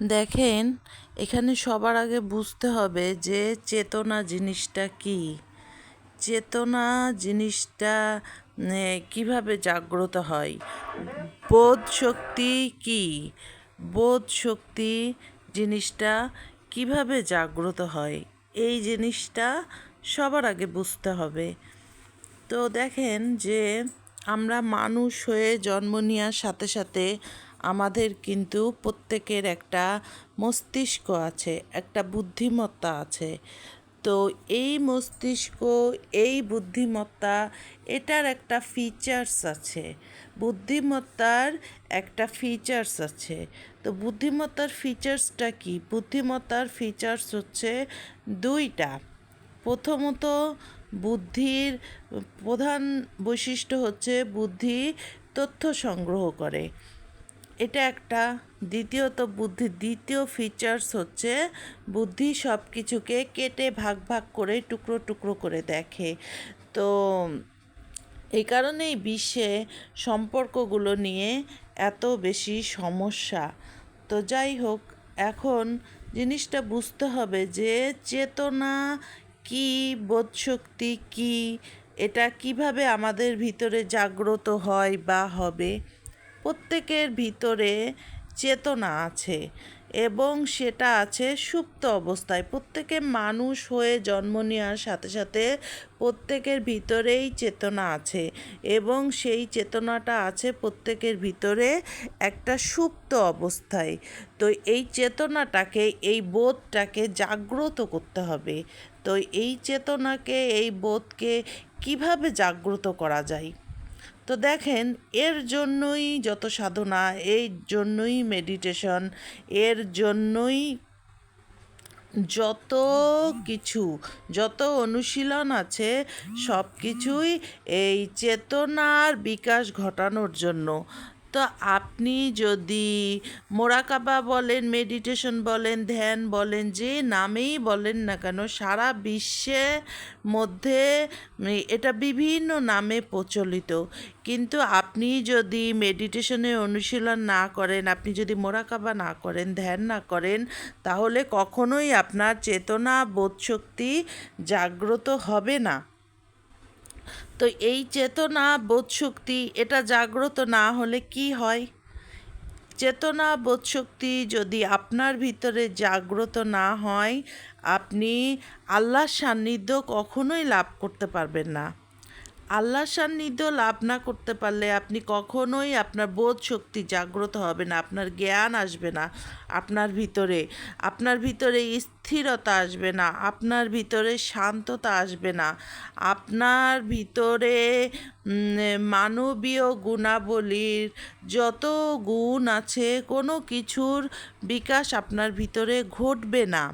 দেখেন, এখানে সবার আগে বুঝতে হবে যে চেতনা জিনিসটা কি। চেতনা জিনিসটা কীভাবে জাগ্রত হয়? বোধ শক্তি কি? বোধ শক্তি জিনিসটা কীভাবে জাগ্রত হয়? এই জিনিসটা সবার আগে বুঝতে হবে। তো দেখেন যে আমরা মানুষ হয়ে জন্ম নেওয়ার সাথে সাথে আমাদের কিন্তু প্রত্যেকের একটা মস্তিষ্ক আছে, একটা বুদ্ধিমত্তা আছে। তো এই মস্তিষ্ক, এই বুদ্ধিমত্তা, এটার একটা ফিচার্স আছে। বুদ্ধিমত্তার একটা ফিচার্স আছে। তো বুদ্ধিমত্তার ফিচার্সটা কি? বুদ্ধিমত্তার ফিচার্স হচ্ছে দুইটা। প্রথমত, বুদ্ধির প্রধান বৈশিষ্ট্য হচ্ছে বুদ্ধি তথ্য সংগ্রহ করে। এটা একটা দ্বিতীয়ত বুদ্ধি। দ্বিতীয় ফিচার্স হচ্ছে বুদ্ধি সব কিছুকে কেটে ভাগ ভাগ করে টুকরো টুকরো করে দেখে। তো এই কারণেই বিশ্বে সম্পর্কগুলো নিয়ে এত বেশি সমস্যা। তো যাই হোক, এখন জিনিসটা বুঝতে হবে যে চেতনা কি, বোধশক্তি কি, এটা কীভাবে আমাদের ভিতরে জাগ্রত হয় বা হবে। প্রত্যেকের ভিতরে চেতনা আছে এবং সেটা আছে সুপ্ত অবস্থায়। প্রত্যেকে মানুষ হয়ে জন্ম নেওয়ার সাথে সাথে প্রত্যেকের ভিতরেই চেতনা আছে এবং সেই চেতনাটা আছে প্রত্যেকের ভিতরে একটা সুপ্ত অবস্থায়। তো এই চেতনাটাকে, এই বোধটাকে জাগ্রত করতে হবে। তো এই চেতনাকে, এই বোধকে কীভাবে জাগ্রত করা যায়? তো দেখেন, এর জন্যই যত সাধনা এই জন্যই মেডিটেশন এর জন্যই যত কিছু, যত অনুশীলন আছে সব কিছুই এই চেতনার বিকাশ ঘটানোর জন্য। তো আপনি যদি মোরাকাবা বলেন মেডিটেশন বলেন, ধ্যান বলেন, যে নামেই বলেন না কেন, সারা বিশ্বে মধ্যে এটা বিভিন্ন নামে প্রচলিত। কিন্তু আপনি যদি মেডিটেশনের অনুশীলন না করেন, আপনি যদি মোরাকাবা না করেন, ধ্যান না করেন, তাহলে কখনোই আপনার চেতনা বোধশক্তি জাগ্রত হবে না। তো এই চেতনা বোধশক্তি এটা জাগ্রত না হলে কি হয়? চেতনা বোধশক্তি যদি আপনার ভিতরে জাগ্রত না হয়, আপনি আল্লাহর সান্নিধ্য কখনোই লাভ করতে পারবেন না। আল্লাহর সান্নিধ্য লাভ না করতে পারলে আপনি কখনোই আপনার বোধ শক্তি জাগ্রত হবে না, আপনার জ্ঞান আসবে না আপনার ভিতরে। আপনার ভিতরে স্থিরতা আসবে না, আপনার ভিতরে শান্ততা আসবে না। আপনার ভিতরে মানবীয় গুণাবলীর যত গুণ আছে, কোনো কিছুর বিকাশ আপনার ভিতরে ঘটবে না।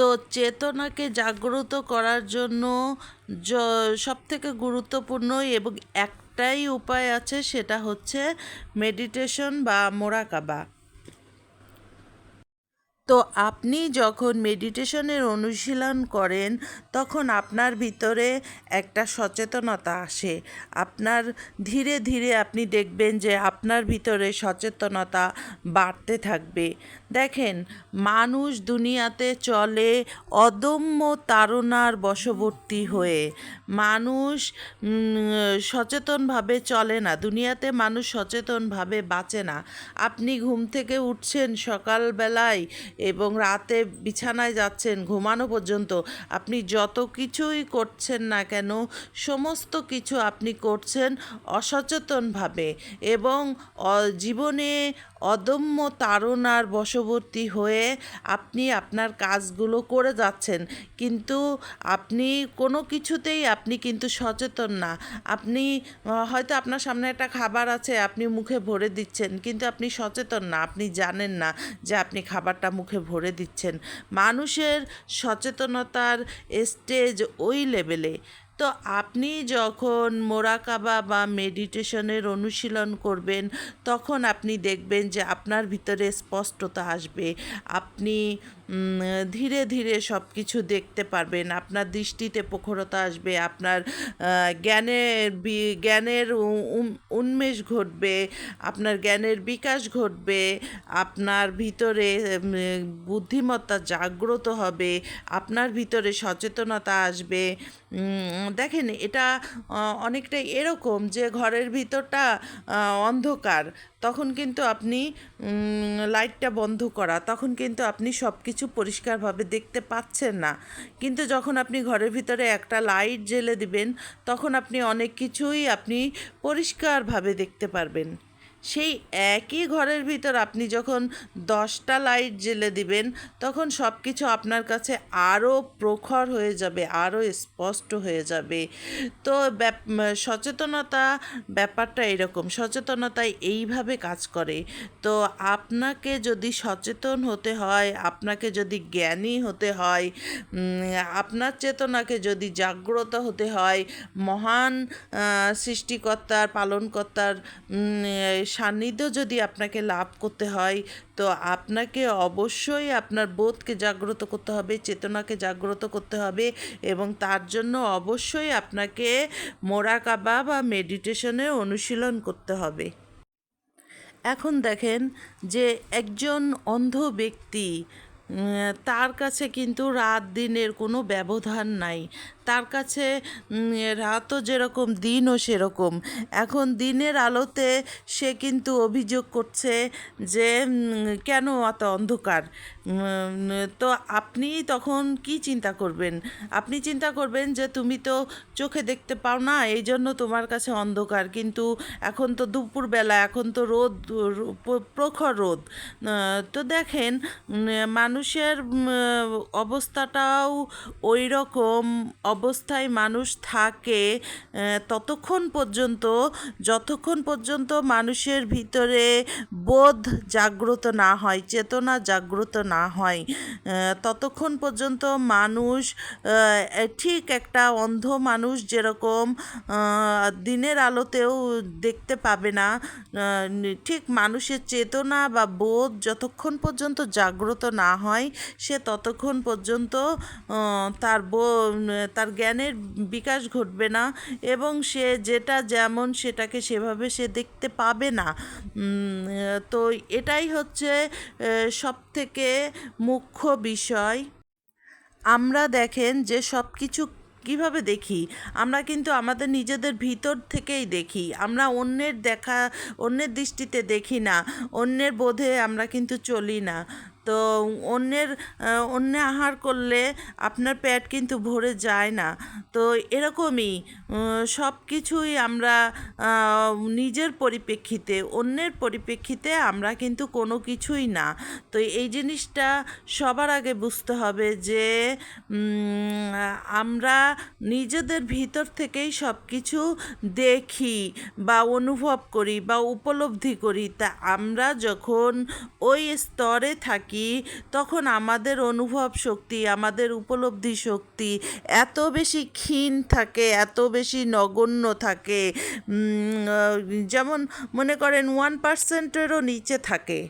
তো চেতনাকে জাগ্রত করার জন্য সব থেকে গুরুত্বপূর্ণ এবং একটাই উপায় আছে, সেটা হচ্ছে মেডিটেশন বা মোরাকাবা। তো আপনি যখন মেডিটেশনের অনুশীলন করেন, তখন আপনার ভিতরে একটা সচেতনতা আসে। আপনার ধীরে ধীরে আপনি দেখবেন যে আপনার ভিতরে সচেতনতা বাড়তে থাকবে। দেখেন, মানুষ দুনিয়াতে চলে অদম্য তাড়নার বশবর্তী হয়ে। মানুষ সচেতনভাবে চলে না। দুনিয়াতে মানুষ সচেতনভাবে বাঁচে না। আপনি ঘুম থেকে উঠছেন সকালবেলায় এবং রাতে বিছানায় যাচ্ছেন, ঘুমানো পর্যন্ত। আপনি যত কিছুই করছেন না কেন, সমস্ত কিছু আপনি করছেন অসচেতনভাবে এবং জীবনে অদম্য তাড়নার বশবর্তী হয়ে আপনি আপনার কাজগুলো করে যাচ্ছেন। কিন্তু আপনি কোনো কিছুতেই আপনি কিন্তু সচেতন না। আপনি হয়তো আপনার সামনে একটা খাবার আছে, আপনি মুখে ভরে দিচ্ছেন, কিন্তু আপনি সচেতন না, আপনি জানেন না যে আপনি খাবারটা মুখে ভরে দিচ্ছেন। মানুষের সচেতনতার স্টেজ ওই লেভেলে তো আপনি যখন মোরাকাবা বা মেডিটেশনের অনুশীলন করবেন, তখন আপনি দেখবেন যে আপনার ভিতরে স্পষ্টতা আসবে। আপনি ধীরে ধীরে সব কিছু দেখতে পারবেন, আপনার দৃষ্টিতে প্রখরতা আসবে, আপনার জ্ঞানের জ্ঞানের উন্মেষ ঘটবে, আপনার জ্ঞানের বিকাশ ঘটবে, আপনার ভিতরে বুদ্ধিমত্তা জাগ্রত হবে, আপনার ভিতরে সচেতনতা আসবে দেখেন, এটা অনেকটা এরকম যে ঘরের ভিতরটা অন্ধকার। তখন কিন্তু আপনি লাইটটা বন্ধ করা, তখন কিন্তু আপনি সব কিছু পরিষ্কারভাবে দেখতে পাচ্ছেন না। কিন্তু যখন আপনি ঘরের ভিতরে একটা লাইট জ্বেলে দিবেন, তখন আপনি অনেক কিছুই আপনি পরিষ্কারভাবে দেখতে পারবেন। সেই একই ঘরের ভিতর আপনি যখন দশটা লাইট জ্বেলে দিবেন, তখন সব কিছু আপনার কাছে আরও প্রখর হয়ে যাবে, আরও স্পষ্ট হয়ে যাবে। তো সচেতনতা ব্যাপারটা এরকম সচেতনতায় এইভাবে কাজ করে। তো আপনাকে যদি সচেতন হতে হয়, আপনাকে যদি জ্ঞানী হতে হয় আপনার চেতনাকে যদি জাগ্রত হতে হয়, মহান সৃষ্টিকর্তার, পালনকর্তার সান্নিধ্য যদি আপনাকে লাভ করতে হয়, তো আপনাকে অবশ্যই আপনার বোধকে জাগ্রত করতে হবে, চেতনাকে জাগ্রত করতে হবে এবং তার জন্য অবশ্যই আপনাকে মোরাকাবা বা মেডিটেশনে অনুশীলন করতে হবে। এখন দেখেন যে একজন অন্ধ ব্যক্তি তার কাছে কিন্তু রাত দিনের কোনো ব্যবধান নাই। তার কাছে রাতও যেরকম, দিনও সেরকম। এখন দিনের আলোতে সে কিন্তু অভিযোগ করছে যে কেন এত অন্ধকার? তো আপনি তখন কি চিন্তা করবেন? আপনি চিন্তা করবেন যে, তুমি তো চোখে দেখতে পাও না এই জন্য তোমার কাছে অন্ধকার। কিন্তু এখন তো দুপুরবেলা, এখন তো রোদ প্রখর রোদ। তো দেখেন মানুষের অবস্থাটাও ওই রকম অবস্থায় মানুষ থাকে ততক্ষণ পর্যন্ত, যতক্ষণ পর্যন্ত মানুষের ভিতরে বোধ জাগ্রত না হয়, চেতনা জাগ্রত না হয় ততক্ষণ পর্যন্ত মানুষ ঠিক একটা অন্ধ মানুষ যেরকম দিনের আলোতেও দেখতে পাবে না ঠিক মানুষের চেতনা বা বোধ যতক্ষণ পর্যন্ত জাগ্রত না হয়, সে ততক্ষণ পর্যন্ত তার তার জ্ঞানের বিকাশ ঘটবে না এবং সে যেটা যেমন সেটাকে সেভাবে সে দেখতে পাবে না। তো এটাই হচ্ছে সব থেকে মুখ্য বিষয়। আমরা দেখেন যে সব কিছু কীভাবে দেখি? আমরা কিন্তু আমাদের নিজেদের ভিতর থেকেই দেখি। আমরা অন্যের দেখা, অন্যের দৃষ্টিতে দেখি না। অন্যের বোধে আমরা কিন্তু চলি না। তো অন্যের অন্য আহার করলে আপনার পেট কিন্তু ভরে যায় না। তো এরকমই সব কিছুই আমরা নিজের পরিপ্রেক্ষিতে, অন্যের পরিপ্রেক্ষিতে আমরা কিন্তু কোনো কিছুই না। তো এই জিনিসটা সবার আগে বুঝতে হবে যে আমরা নিজেদের ভিতর থেকেই সব কিছু দেখি বা অনুভব করি বা উপলব্ধি করি। তা আমরা যখন ওই স্তরে থাকি তখন আমাদের অনুভব শক্তি, আমাদের উপলব্ধি শক্তি এত বেশি ক্ষীণ থাকে, এত বেশি নগণ্য থাকে। যেমন মনে করেন ওয়ান পার্সেন্টেরও নিচে থাকে।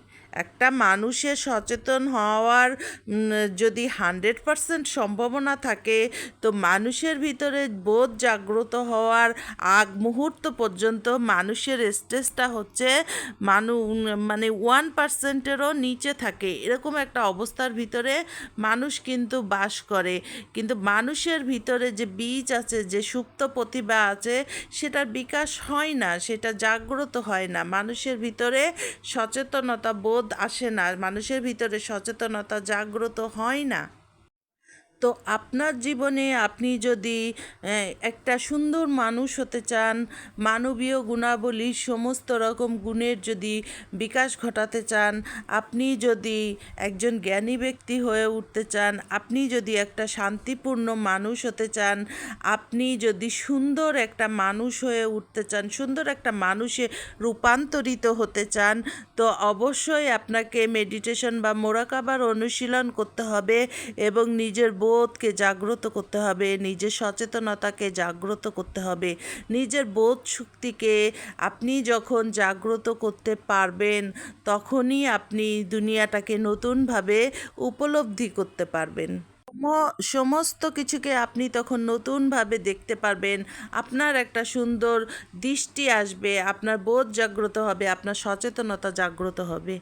একটা মানুষের সচেতন হওয়ার যদি হান্ড্রেড পার্সেন্ট সম্ভাবনা থাকে, তো মানুষের ভিতরে বোধ জাগ্রত হওয়ার আগ মুহূর্ত পর্যন্ত মানুষের স্টেজটা হচ্ছে মানু মানে ওয়ান পার্সেন্টেরও নিচে থাকে। এরকম একটা অবস্থার ভিতরে মানুষ কিন্তু বাস করে। কিন্তু মানুষের ভিতরে যে বীজ আছে, যে সুপ্ত প্রতিভা আছে, সেটার বিকাশ হয় না, সেটা জাগ্রত হয় না। মানুষের ভিতরে সচেতনতা বোধ আসে না। মানুষের ভিতরে সচেতনতা জাগ্রত হয় না। তো আপনার জীবনে আপনি যদি একটা সুন্দর মানুষ হতে চান, মানবীয় গুণাবলীর সমস্ত রকম গুণের যদি বিকাশ ঘটাতে চান, আপনি যদি একজন জ্ঞানী ব্যক্তি হয়ে উঠতে চান, আপনি যদি একটা শান্তিপূর্ণ মানুষ হতে চান, আপনি যদি সুন্দর একটা মানুষ হয়ে উঠতে চান, সুন্দর একটা মানুষে রূপান্তরিত হতে চান, তো অবশ্যই আপনাকে মেডিটেশন বা মোরাকাবার অনুশীলন করতে হবে এবং নিজের বোধকে জাগ্রত করতে হবে, নিজের সচেতনতাকে জাগ্রত করতে হবে, নিজের বোধ শক্তিকে আপনি যখন জাগ্রত করতে পারবেন, তখনই আপনি দুনিয়াটাকে নতুনভাবে উপলব্ধি করতে পারবেন। সম- সমস্ত কিছুকে আপনি তখন নতুনভাবে দেখতে পারবেন, আপনার একটা সুন্দর দৃষ্টি আসবে, আপনার বোধ জাগ্রত হবে, আপনার সচেতনতা জাগ্রত হবে।